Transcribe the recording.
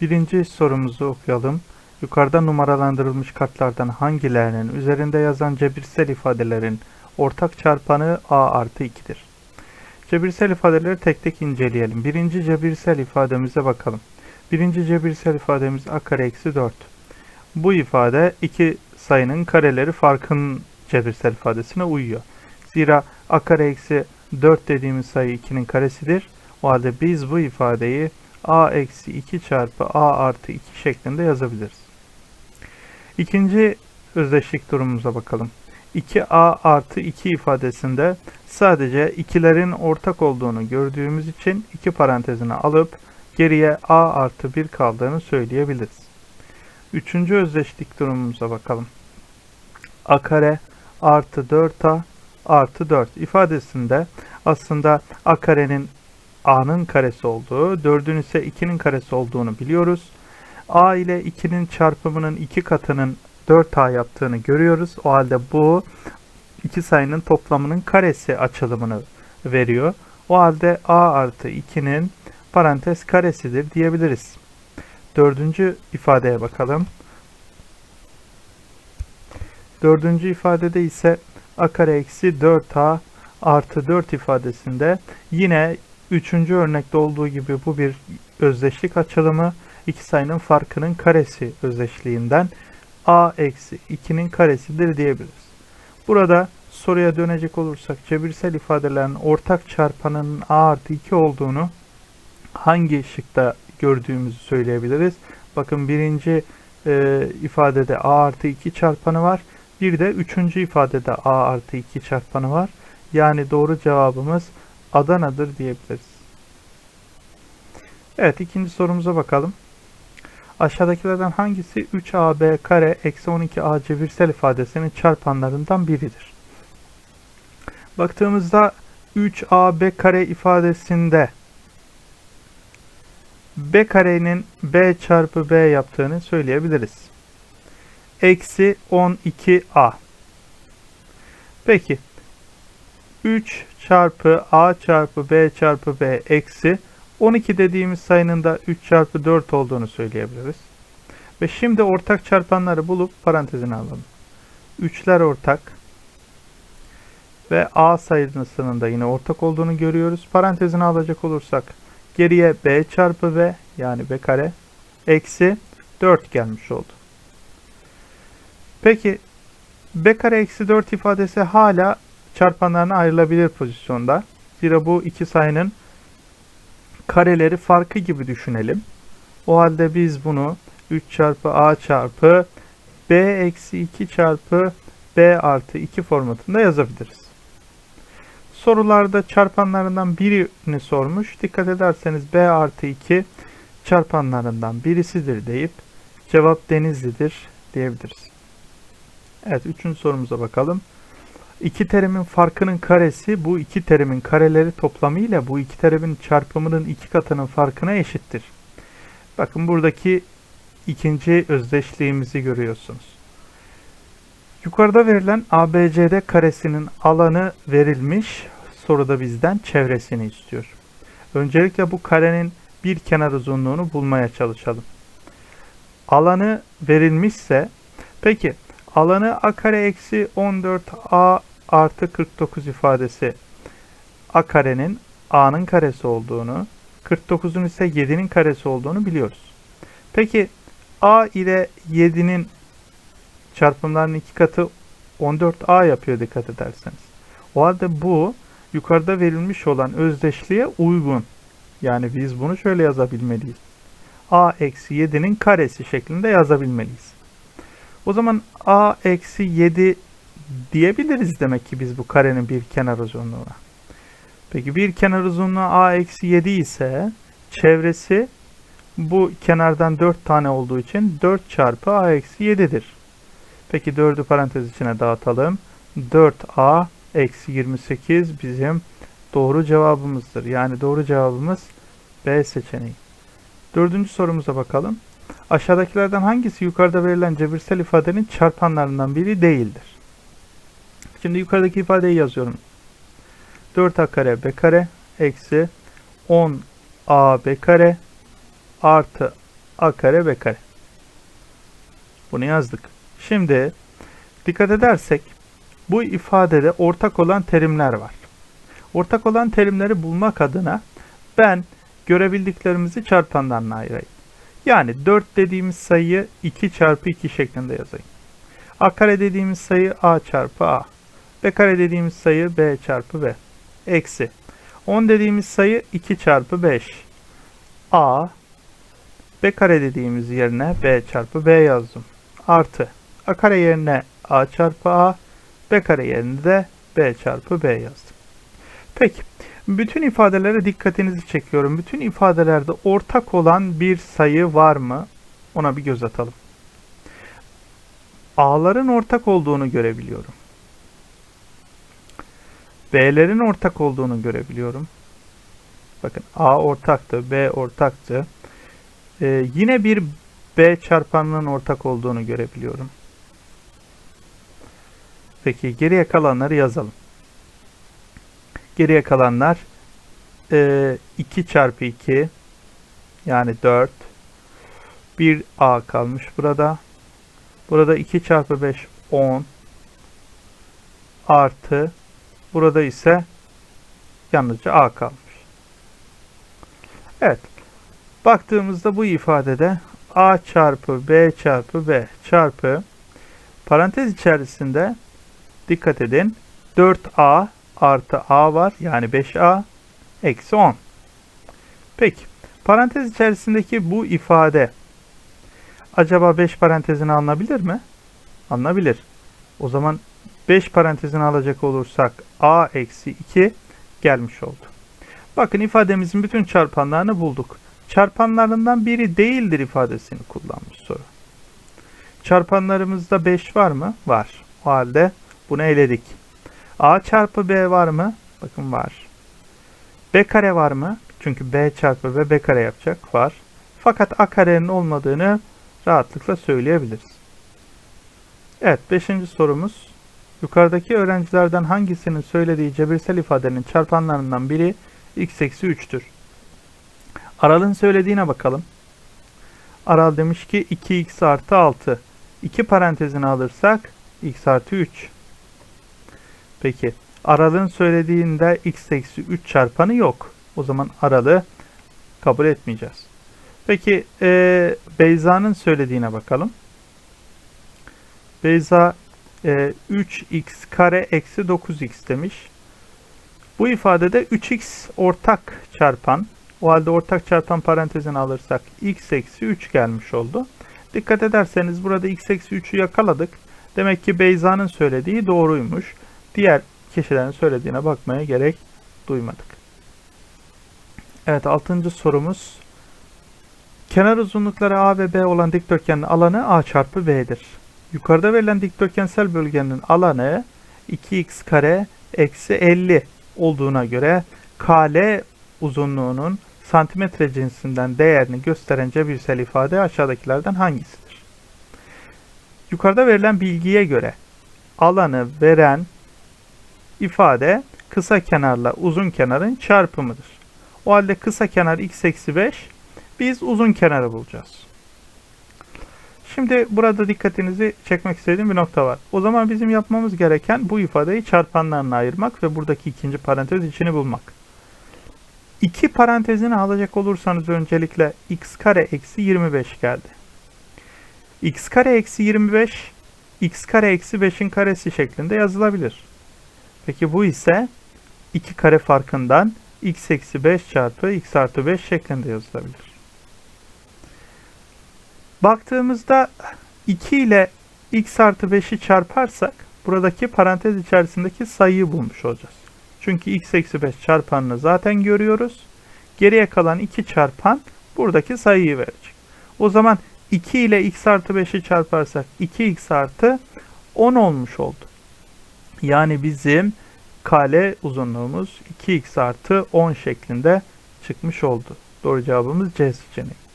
Birinci sorumuzu okuyalım. Yukarıda numaralandırılmış kartlardan hangilerinin üzerinde yazan cebirsel ifadelerin ortak çarpanı a artı 2'dir? Cebirsel ifadeleri tek tek inceleyelim. Birinci cebirsel ifademize bakalım. Birinci cebirsel ifademiz a kare eksi 4. Bu ifade iki sayının kareleri farkın cebirsel ifadesine uyuyor. Zira a kare eksi 4 dediğimiz sayı 2'nin karesidir. O halde biz bu ifadeyi a eksi 2 çarpı a artı 2 şeklinde yazabiliriz. İkinci özdeşlik durumumuza bakalım. 2a artı 2 ifadesinde sadece ikilerin ortak olduğunu gördüğümüz için iki parantezine alıp geriye a artı 1 kaldığını söyleyebiliriz. Üçüncü özdeşlik durumumuza bakalım. a kare artı 4a artı 4 ifadesinde aslında a karenin a'nın karesi olduğu, 4'ün ise 2'nin karesi olduğunu biliyoruz. a ile 2'nin çarpımının 2 katının 4a yaptığını görüyoruz. O halde bu iki sayının toplamının karesi açılımını veriyor. O halde a artı 2'nin parantez karesidir diyebiliriz. Dördüncü ifadeye bakalım. Dördüncü ifadede ise a kare eksi 4a artı 4 ifadesinde yine üçüncü örnekte olduğu gibi bu bir özdeşlik açılımı iki sayının farkının karesi özdeşliğinden a eksi 2'nin karesidir diyebiliriz. Burada soruya dönecek olursak cebirsel ifadelerin ortak çarpanının a artı 2 olduğunu hangi şıkta gördüğümüzü söyleyebiliriz. Bakın birinci e, ifadede a artı 2 çarpanı var. Bir de üçüncü ifadede a artı 2 çarpanı var. Yani doğru cevabımız Adana'dır diyebiliriz. Evet ikinci sorumuza bakalım. Aşağıdakilerden hangisi 3ab kare eksi 12a cebirsel ifadesinin çarpanlarından biridir? Baktığımızda 3ab kare ifadesinde b karenin b çarpı b yaptığını söyleyebiliriz. Eksi 12a. Peki 3 çarpı a çarpı b çarpı b eksi 12 dediğimiz sayının da 3 çarpı 4 olduğunu söyleyebiliriz. Ve şimdi ortak çarpanları bulup parantezine alalım. 3'ler ortak ve a sayısının da yine ortak olduğunu görüyoruz. Parantezine alacak olursak geriye b çarpı b yani b kare eksi 4 gelmiş oldu. Peki b kare eksi 4 ifadesi hala çarpanlarına ayrılabilir pozisyonda. Zira bu iki sayının kareleri farkı gibi düşünelim. O halde biz bunu 3 çarpı a çarpı b eksi 2 çarpı b artı 2 formatında yazabiliriz. Sorularda çarpanlarından birini sormuş. Dikkat ederseniz b artı 2 çarpanlarından birisidir deyip cevap denizlidir diyebiliriz. Evet üçüncü sorumuza bakalım. İki terimin farkının karesi bu iki terimin kareleri toplamı ile bu iki terimin çarpımının iki katının farkına eşittir. Bakın buradaki ikinci özdeşliğimizi görüyorsunuz. Yukarıda verilen ABCD karesinin alanı verilmiş. Soruda bizden çevresini istiyor. Öncelikle bu karenin bir kenar uzunluğunu bulmaya çalışalım. Alanı verilmişse peki alanı a kare eksi 14a artı 49 ifadesi a karenin a'nın karesi olduğunu 49'un ise 7'nin karesi olduğunu biliyoruz. Peki a ile 7'nin çarpımlarının iki katı 14a yapıyor dikkat ederseniz. O halde bu yukarıda verilmiş olan özdeşliğe uygun. Yani biz bunu şöyle yazabilmeliyiz. a eksi 7'nin karesi şeklinde yazabilmeliyiz. O zaman a eksi 7 diyebiliriz demek ki biz bu karenin bir kenar uzunluğuna. Peki bir kenar uzunluğu a eksi 7 ise çevresi bu kenardan 4 tane olduğu için 4 çarpı a eksi 7'dir. Peki 4'ü parantez içine dağıtalım. 4a eksi 28 bizim doğru cevabımızdır. Yani doğru cevabımız B seçeneği. Dördüncü sorumuza bakalım. Aşağıdakilerden hangisi yukarıda verilen cebirsel ifadenin çarpanlarından biri değildir? Şimdi yukarıdaki ifadeyi yazıyorum. 4a kare b kare eksi 10 a b kare artı a kare b kare. Bunu yazdık. Şimdi dikkat edersek bu ifadede ortak olan terimler var. Ortak olan terimleri bulmak adına ben görebildiklerimizi çarpanlarına ayırayım. Yani 4 dediğimiz sayıyı 2 çarpı 2 şeklinde yazayım. A kare dediğimiz sayı A çarpı A. B kare dediğimiz sayı B çarpı B. Eksi. 10 dediğimiz sayı 2 çarpı 5. A. B kare dediğimiz yerine B çarpı B yazdım. Artı. A kare yerine A çarpı A. B kare yerine de B çarpı B yazdım. Peki. Bütün ifadelere dikkatinizi çekiyorum. Bütün ifadelerde ortak olan bir sayı var mı? Ona bir göz atalım. A'ların ortak olduğunu görebiliyorum. B'lerin ortak olduğunu görebiliyorum. Bakın A ortaktı, B ortaktı. Ee, yine bir B çarpanının ortak olduğunu görebiliyorum. Peki geriye kalanları yazalım. Geriye kalanlar e, 2 çarpı 2 yani 4 bir A kalmış burada. Burada 2 çarpı 5 10 artı burada ise yalnızca A kalmış. Evet. Baktığımızda bu ifadede A çarpı B çarpı B çarpı parantez içerisinde dikkat edin 4A artı A var yani 5A eksi 10. Peki parantez içerisindeki bu ifade acaba 5 parantezine alınabilir mi? Alınabilir. O zaman 5 parantezini alacak olursak A eksi 2 gelmiş oldu. Bakın ifademizin bütün çarpanlarını bulduk. Çarpanlarından biri değildir ifadesini kullanmış soru. Çarpanlarımızda 5 var mı? Var. O halde bunu eledik. A çarpı B var mı? Bakın var. B kare var mı? Çünkü B çarpı B B kare yapacak. Var. Fakat A karenin olmadığını rahatlıkla söyleyebiliriz. Evet 5. sorumuz. Yukarıdaki öğrencilerden hangisinin söylediği cebirsel ifadenin çarpanlarından biri x eksi 3'tür? Aral'ın söylediğine bakalım. Aral demiş ki 2x artı 6. 2 parantezini alırsak x artı 3. Peki Aral'ın söylediğinde x eksi 3 çarpanı yok. O zaman Aral'ı kabul etmeyeceğiz. Peki e, Beyza'nın söylediğine bakalım. Beyza e, 3x kare eksi 9x demiş. Bu ifadede 3x ortak çarpan. O halde ortak çarpan parantezini alırsak x eksi 3 gelmiş oldu. Dikkat ederseniz burada x eksi 3'ü yakaladık. Demek ki Beyza'nın söylediği doğruymuş. Diğer kişilerin söylediğine bakmaya gerek duymadık. Evet 6. sorumuz. Kenar uzunlukları A ve B olan dikdörtgenin alanı A çarpı B'dir. Yukarıda verilen dikdörtgensel bölgenin alanı 2x kare eksi 50 olduğuna göre KL uzunluğunun santimetre cinsinden değerini gösteren cebirsel ifade aşağıdakilerden hangisidir? Yukarıda verilen bilgiye göre alanı veren ifade kısa kenarla uzun kenarın çarpımıdır. O halde kısa kenar x eksi 5 biz uzun kenarı bulacağız. Şimdi burada dikkatinizi çekmek istediğim bir nokta var. O zaman bizim yapmamız gereken bu ifadeyi çarpanlarına ayırmak ve buradaki ikinci parantez içini bulmak. İki parantezini alacak olursanız öncelikle x kare eksi 25 geldi. x kare eksi 25 x kare eksi 5'in karesi şeklinde yazılabilir. Peki bu ise 2 kare farkından x eksi 5 çarpı x artı 5 şeklinde yazılabilir. Baktığımızda 2 ile x artı 5'i çarparsak buradaki parantez içerisindeki sayıyı bulmuş olacağız. Çünkü x eksi 5 çarpanını zaten görüyoruz. Geriye kalan 2 çarpan buradaki sayıyı verecek. O zaman 2 ile x artı 5'i çarparsak 2x artı 10 olmuş oldu. Yani bizim kale uzunluğumuz 2x artı 10 şeklinde çıkmış oldu. Doğru cevabımız C seçeneği.